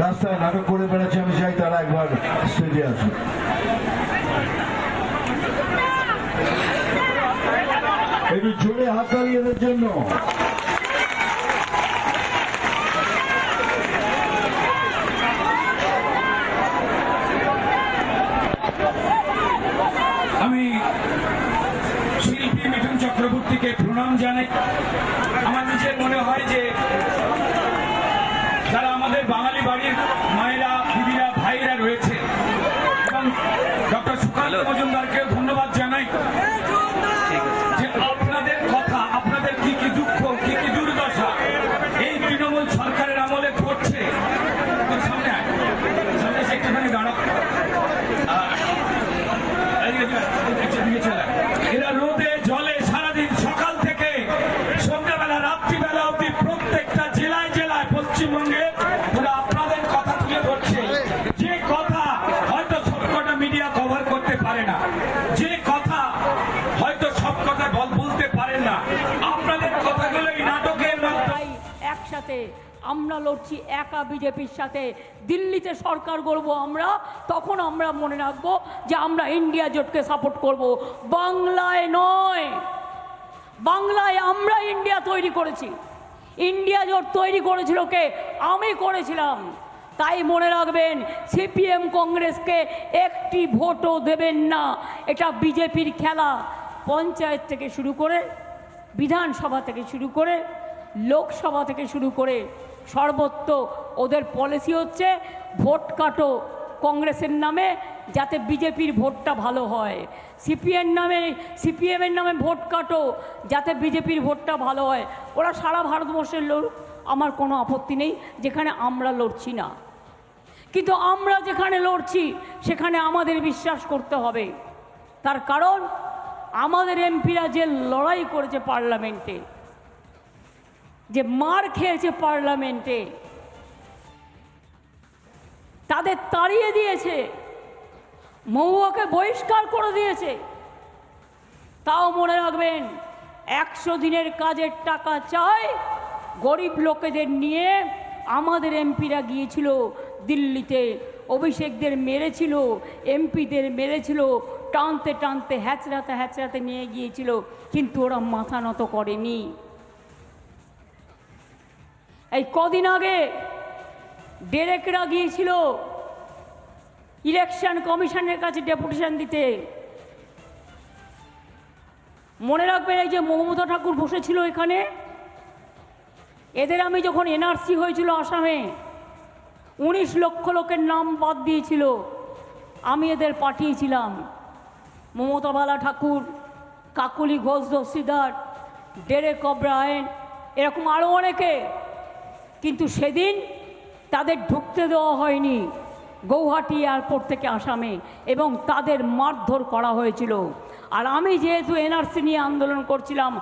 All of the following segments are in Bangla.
রাস্তায় নাটক করে বেড়াচ্ছে, আমি চাই তারা একবার স্টেজে আসুক। একটু জোরে হাত তালি এদের জন্য। আমি শিল্পী মিঠুন চক্রবর্তীকে প্রণাম জানাই। আমার নিজের মনে হয় যে যারা আমাদের বাঙালি বাড়ির মায়েরা দিদিরা ভাইরা রয়েছে এবং ডক্টর সুকান্ত মজুমদারকে ধন্যবাদ জানাই যে আপনাদের কথা আপনাদের কি কি দুঃখ কি কি দুর্দশা এই তৃণমূল সরকারের আমলে ঘটছে তোর সামনে আয় সামনে এসে একটুখানি দাঁড়াও এদিকে চলে আয়। এরা রোদে জলে সারাদিন সকাল থেকে সন্ধ্যাবেলা রাত্রিবেলা অব্দি প্রত্যেকটা জেলায় জেলায় পশ্চিমবঙ্গে ওরা আপনাদের কথা তুলে ধরছে যে কথা হয়তো সবকটা মিডিয়া কভার করতে পারে না যে কথা হয়তো সব কথা বল- বলতে পারেন না আপনাদের কথাগুলো এই নাটকের মাধ্যমে তাই একসাথে আমরা লড়ছি একা বিজেপির সাথে। দিল্লিতে সরকার গড়বো আমরা, তখন আমরা মনে রাখব যে আমরা ইন্ডিয়া জোটকে সাপোর্ট করব। বাংলায় নয়। বাংলায় আমরা ইন্ডিয়া তৈরি করেছি। ইন্ডিয়া জোট তৈরি করেছিল কে? আমি করেছিলাম। তাই মনে রাখবেন, সিপিএম কংগ্রেসকে একটি ভোটও দেবেন না। এটা বিজেপির খেলা। পঞ্চায়েত থেকে শুরু করে, বিধানসভা থেকে শুরু করে, লোকসভা থেকে শুরু করে সর্বত্র। ওদের পলিসি হচ্ছে ভোট কাটো কংগ্রেসের নামে যাতে বিজেপির ভোটটা ভালো হয়। সিপিএম নামে সিপিএমের নামে ভোট কাটো যাতে বিজেপির ভোটটা ভালো হয়। ওরা সারা ভারতবর্ষের লোক, আমার কোনো আপত্তি নেই, যেখানে আমরা লড়ছি না। কিন্তু আমরা যেখানে লড়ছি, সেখানে আমাদের বিশ্বাস করতে হবে। তার কারণ, আমাদের এমপিরা যে লড়াই করেছে পার্লামেন্টে যে মার খেয়েছে পার্লামেন্টে। তাদের তাড়িয়ে দিয়েছে। মহুয়াকে বহিষ্কার করে দিয়েছে। তাও মনে রাখবেন, একশো দিনের কাজের টাকা চায় গরিব লোকেদের নিয়ে আমাদের এমপিরা গিয়েছিল দিল্লিতে, অভিষেকদের মেরেছিল, এমপিদের মেরেছিল, টানতে টানতে, হ্যাচড়াতে হ্যাচড়াতে নিয়ে গিয়েছিল, কিন্তু ওরা মাথা নত করেনি। এই কদিন আগে ডেরেকরা গিয়েছিল ইলেকশন কমিশনের কাছে ডেপুটেশন দিতে। মনে রাখবেন এই যে মমতা ঠাকুর বসেছিল এখানে, এদের আমি যখন এনআরসি হয়েছিল আসামে, উনিশ লক্ষ লোকের নাম বাদ দিয়েছিল, আমি এদের পাঠিয়েছিলাম। মমতা বালা ঠাকুর, কাকুলি ঘোষ দস্তিদার ডেরেক অব্রায়ন, এরকম আরও অনেকে কিন্তু সেদিন তাদের ঢুকতে দেওয়া হয়নি গৌহাটি এয়ারপোর্ট থেকে আসামে এবং তাদের মারধর করা হয়েছিল। আর আমি যেহেতু এনআরসি নিয়ে আন্দোলন করছিলাম,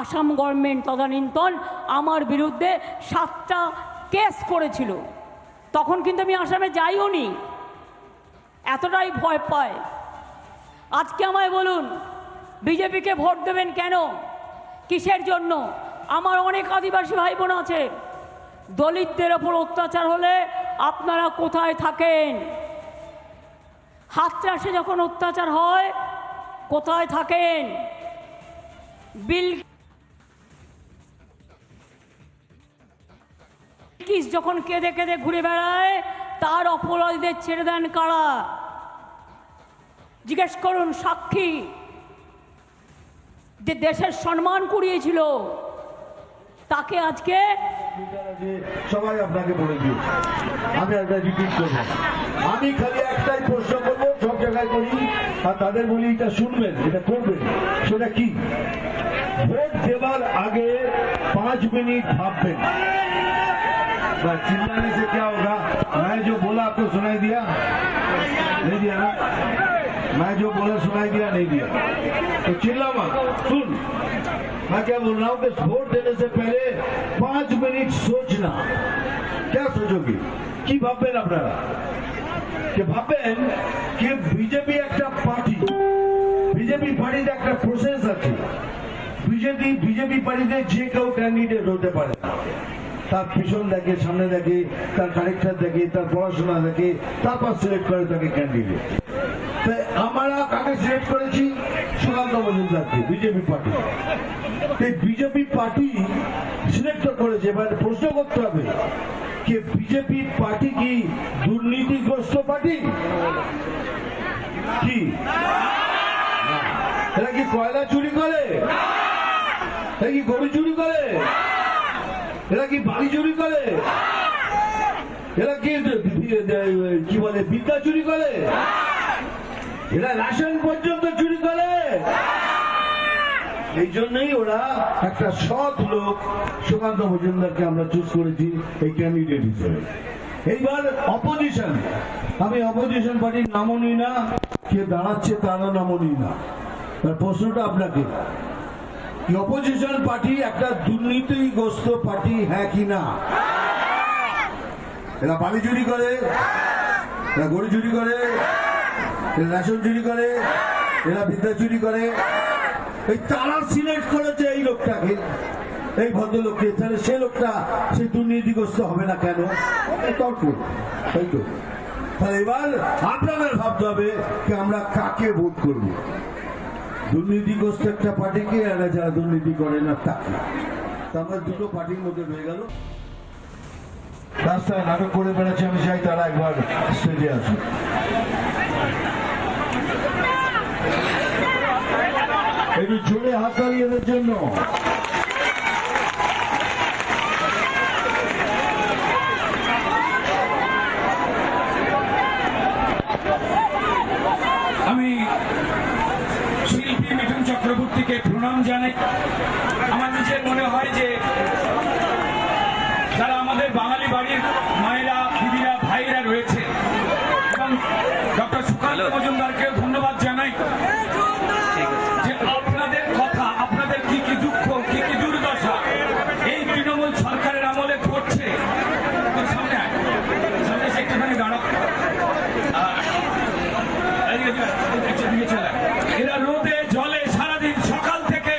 আসাম গভর্নমেন্ট তদানীন্তন আমার বিরুদ্ধে সাতটা কেস করেছিল। তখন কিন্তু আমি আসামে যাইও নি। এতটাই ভয় পায়। আজকে আমায় বলুন, বিজেপিকে ভোট দেবেন কেন? কিসের জন্য? আমার অনেক আদিবাসী ভাই বোন আছে। দলিতদের ওপর অত্যাচার হলে আপনারা কোথায় থাকেন? হাতরাসে যখন অত্যাচার হয়, কোথায় থাকেন? বিল যখন কেঁদে কেঁদে ঘুরে বেড়ায়, তার অপরাধীদের ছেড়ে দেন কারা? জিজ্ঞেস করুন, সাক্ষী। যে দেশের সম্মান কুড়িয়েছিল। তাকে আজকে? সবাই আপনাকে বলে দিই আমি একটা রিপিট করব। আমি খালি একটাই প্রশ্ন করব, সব জায়গায় করি আর তাদের বলি, এটা শুনবেন, এটা করবেন। সেটা কি? ভোট দেওয়ার আগে পাঁচ মিনিট ভাববেন। चिल्लाने से क्या होगा मैं जो बोला आपको सुनाई दिया नहीं दिया ना मैं जो बोला सुनाई दिया नहीं दिया तो चिल्ला मत सुन मैं क्या बोल रहा हूँ कि वोट देने से पहले पांच मिनट सोचना क्या सोचोगे কি ভাববেন আপনারা যে ভাববেন যে বিজেপি একটা পার্টি বিজেপি পার্টিতে একটা প্রসেস আছে বিজেপি বিজেপি পার্টিতে যে কেউ ক্যান্ডিডেট হতে পারে তার পিছন দেখে সামনে দেখে তার ক্যারেক্টার দেখে তার পড়াশোনা দেখে তারপর সিলেক্ট করে তাকে ক্যান্ডিডেট তাই আমরা কাকে সিলেক্ট করেছি? Sukanta মজুমদারকে, BJP party BJP party select করেছে, এবার প্রশ্ন করতে হবে যে বিজেপি পার্টি কি দুর্নীতিগ্রস্ত পার্টি কি? এরা কি কয়লা চুরি করে? এরা কি গরু চুরি করে? এরা কি বাড়ি চুরি করে? এরা কি কি বলে, বিদ্যা চুরি করে? এরা রাশন পর্যন্ত চুরি করে। এই জন্যই ওরা একটা সৎ লোক সুকান্ত মজুমদারকে আমরা চুজ করেছি এই ক্যান্ডিডেট হিসেবে। এইবার অপোজিশন আমি অপোজিশন পার্টির নামও নিই না কে দাঁড়াচ্ছে তারও নামও নিই না। তার প্রশ্নটা আপনাকে অপোজিশন পার্টি একটা দুর্নীতিগ্রস্ত পার্টি হ্যাঁ কি না? এরা বালি চুরি করে এরা গরু চুরি করে এরা রেশন চুরি করে, এরা বিদ্যা চুরি করে। এই তারা সিলেক্ট করেছে এই লোকটাকে। এই ভদ্রলোককে, তাহলে সে লোকটা, সে দুর্নীতিগ্রস্ত হবে না কেন? তর্ক তাই তো। তাহলে এবার আপনাদের ভাবতে হবে যে আমরা কাকে ভোট করব? দুর্নীতিগ্রস্ত একটা পার্টিকে আর যারা দুর্নীতি করে না, তাকে। তা আমরা দুটো পার্টির মধ্যে হয়ে গেল। রাস্তায় নাটক করে বেড়াচ্ছে, আমি চাই তারা একবার স্টেজে আসুক। একটু জোরে হাত দাঁড়িয়ে জন্য। আমি শিল্পী মিঠুন চক্রবর্তীকে প্রণাম জানাই আমার নিজের মনে হয় যে যারা আমাদের বাঙালি বাড়ির মায়েরা দিদিরা ভাইরা রয়েছে এবং ডক্টর সুকান্ত মজুমদারকে ধন্যবাদ জানাই যে আপনাদের কথা আপনাদের কি কি দুঃখ কি কি দুর্দশা এই তৃণমূল সরকারের আমলে ঘটছে তো সামনে আয় সামনে এসে একটুখানি দাঁড়াও আহ, এদিকে চলে, এদিকে চলে। এরা রোদে জলে সারাদিন সকাল থেকে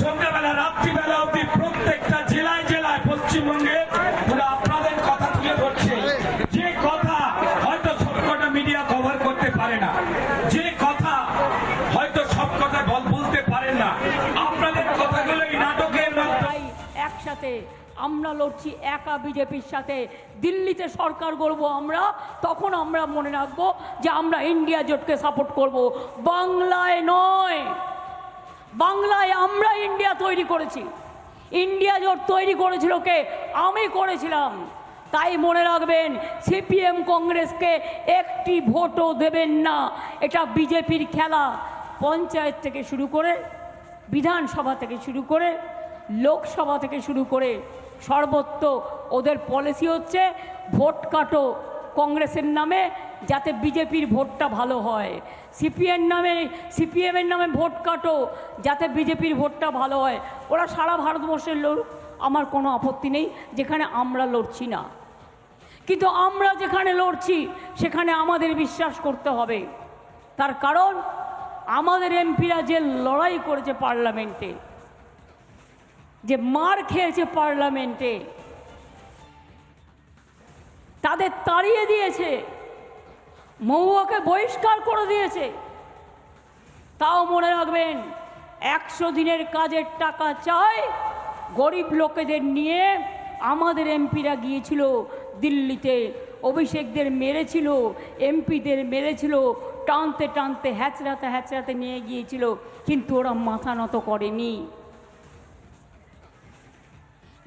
সন্ধ্যাবেলা রাত্রিবেলা অব্দি প্রত্যেকটা জেলায় জেলায় পশ্চিমবঙ্গে ওরা আপনাদের কথা তুলে ধরছে যে কথা হয়তো সবকটা মিডিয়া কভার করতে পারে না। যে কথা হয়তো সব কথা বল বলতে পারে না। আপনাদের কথাগুলো এই নাটকের একসাথে আমরা লড়ছি একা বিজেপির সাথে। দিল্লিতে সরকার গড়ব আমরা তখন আমরা মনে রাখব যে আমরা ইন্ডিয়া জোটকে সাপোর্ট করব। বাংলায় নয়। বাংলায় আমরা ইন্ডিয়া তৈরি করেছি। ইন্ডিয়া জোট তৈরি করেছিল কে? আমি করেছিলাম। তাই মনে রাখবেন, সিপিএম কংগ্রেসকে একটি ভোটও দেবেন না। এটা বিজেপির খেলা। পঞ্চায়েত থেকে শুরু করে, বিধানসভা থেকে শুরু করে, লোকসভা থেকে শুরু করে, সর্বত্র ওদের পলিসি হচ্ছে ভোট কাটো কংগ্রেসের নামে যাতে বিজেপির ভোটটা ভালো হয়। সিপিএম নামে, সিপিএমের নামে ভোট কাটো যাতে বিজেপির ভোটটা ভালো হয়। ওরা সারা ভারতবর্ষের লোক, আমার কোনো আপত্তি নেই, যেখানে আমরা লড়ছি না। কিন্তু আমরা যেখানে লড়ছি, সেখানে আমাদের বিশ্বাস করতে হবে। তার কারণ, আমাদের এমপিরা যে লড়াই করেছে পার্লামেন্টে, যে মার খেয়েছে পার্লামেন্টে, তাদের তাড়িয়ে দিয়েছে, মহুয়াকে বহিষ্কার করে দিয়েছে। তাও মনে রাখবেন, একশো দিনের কাজের টাকা চায় গরিব লোকেদের নিয়ে আমাদের এমপিরা গিয়েছিল দিল্লিতে অভিষেকদের মেরেছিল, এমপিদের মেরেছিল, টানতে টানতে হ্যাচড়াতে হ্যাচড়াতে নিয়ে গিয়েছিল, কিন্তু ওরা মাথা নত করেনি।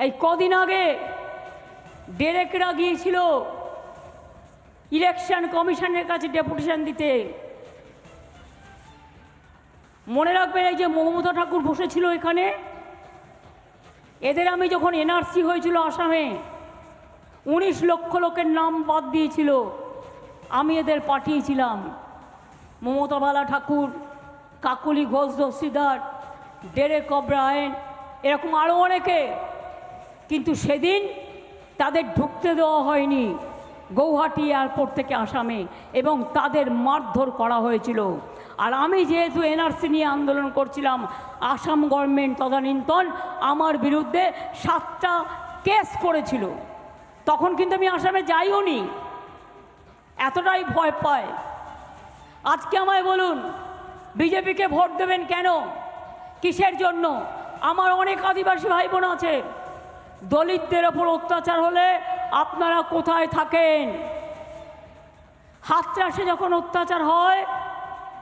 এই কদিন আগে ডেরেকরা গিয়েছিল ইলেকশন কমিশনের কাছে ডেপুটেশন দিতে। মনে রাখবেন এই যে মমতা ঠাকুর বসেছিল এখানে, এদের আমি যখন এনআরসি হয়েছিল আসামে উনিশ লক্ষ লোকের নাম বাদ দিয়েছিল। আমি এদের পাঠিয়েছিলাম। মমতা বালা ঠাকুর, কাকুলি ঘোষ, দস্তিদার ডেরেক অব্রায়ন এরকম আরও অনেকে। কিন্তু সেদিন তাদের ঢুকতে দেওয়া হয়নি। গৌহাটি এয়ারপোর্ট থেকে আসামে এবং তাদের মারধর করা হয়েছিল। আর আমি যেহেতু এনআরসি নিয়ে আন্দোলন করছিলাম, আসাম গভর্নমেন্ট তদানীন্তন আমার বিরুদ্ধে সাতটা কেস করেছিল। তখন কিন্তু আমি আসামে যাইও নি। এতটাই ভয় পায়। আজকে আমায় বলুন, বিজেপিকে ভোট দেবেন কেন? কিসের জন্য? আমার অনেক আদিবাসী ভাই বোন আছে। দলিতদের ওপর অত্যাচার হলে আপনারা কোথায় থাকেন? হাতরাসে যখন অত্যাচার হয়,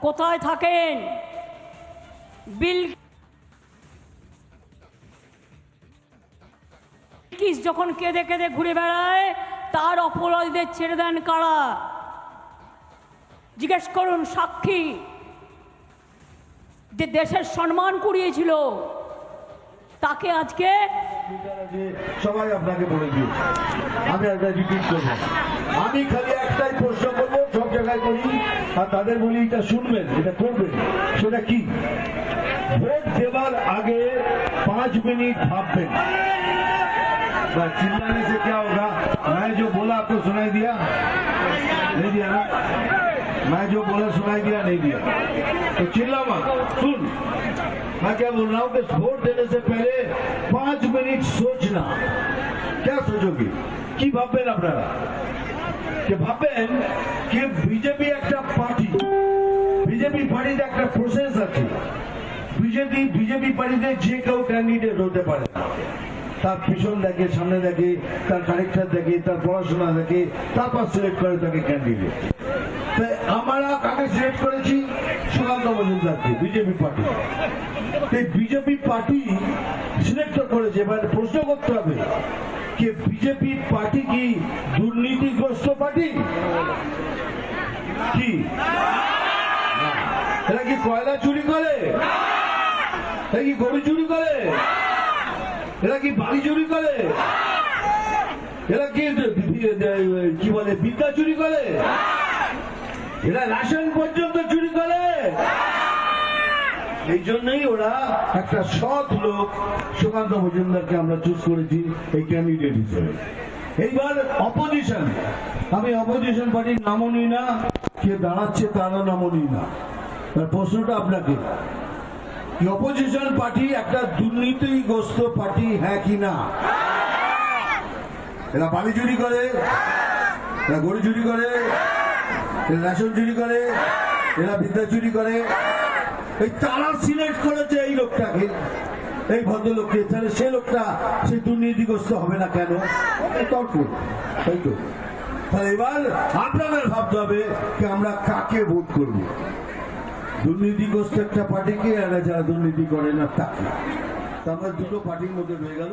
কোথায় থাকেন? বিল কিস যখন কেঁদে কেঁদে ঘুরে বেড়ায়, তার অপরাধীদের ছেড়ে দেন কারা? জিজ্ঞেস করুন, সাক্ষী। যে দেশের সম্মান কুড়িয়েছিল, তাকে আজকে সবাই আপনাকে বলে দিয়েছে। আমি একটা রিপিট করব। আমি খালি একটাই প্রশ্ন করব, সব জায়গায় করি আর তাদের বলি, এটা শুনবেন, এটা করবেন, সেটা কি? ভোট দেওয়ার আগে পাঁচ মিনিট ভাববেন। बस चिल्लाने से क्या होगा मैं जो बोला आपको सुनाई दिया नहीं दिया ना मैं जो बोला सुनाई दिया नहीं दिया तो चिल्ला मत सुन मैं क्या बोल रहा हूँ कि वोट देने से पहले पांच मिनट सोचना क्या सोचोगे কি ভাববেন আপনারা যে ভাববেন যে বিজেপি একটা পার্টি বিজেপি পার্টিতে একটা প্রসেস আছে বিজেপি বিজেপি পার্টিতে যে কেউ ক্যান্ডিডেট হতে পারে না। তার পিছন দেখে, সামনে দেখে, তার ক্যারেক্টার দেখে, তার পড়াশোনা দেখে তারপর সিলেক্ট করে তাকে ক্যান্ডিডেট আমরা কাকে সিলেক্ট করেছি? সুকান্ত মজুমদারকে, বিজেপি পার্টি এই বিজেপি পার্টি সিলেক্ট করেছে, এবার প্রশ্ন করতে হবে যে বিজেপি পার্টি কি দুর্নীতিগ্রস্ত পার্টি কি। এরা কি কয়লা চুরি করে? এরা কি গরু চুরি করে? এরা কি বাড়ি চুরি করে? এরা কি কি বলে, বিদ্যা চুরি করে? এরা রাশন পর্যন্ত চুরি করে? এই জন্যই ওরা একটা সৎ লোক সুকান্ত মজুমদারকে আমরা চুজ করেছি এই ক্যান্ডিডেট হিসেবে। এইবার অপোজিশন আমি অপোজিশন পার্টির নামও নিই না, কে দাঁড়াচ্ছে তারও নামও নিই না। প্রশ্নটা আপনাকে। অপোজিশন পার্টি একটা দুর্নীতিগ্রস্ত পার্টি হ্যাঁ কি না? এরা বালি চুরি করে, এরা গরু চুরি করে, এরা রেশন চুরি করে, এরা বিদ্যা চুরি করে। এই তারা সিলেক্ট করেছে এই লোকটাকে, এই ভদ্রলোককে, তাহলে সে লোকটা, সে দুর্নীতিগ্রস্ত হবে না কেন? তর্ক তাই তো। তাহলে এবার আপনাদের ভাবতে হবে যে আমরা কাকে ভোট করব? দুর্নীতিগ্রস্ত একটা পার্টিকে আর যারা দুর্নীতি করে না তাকে তো আমরা দুটো পার্টির মধ্যে হয়ে গেল।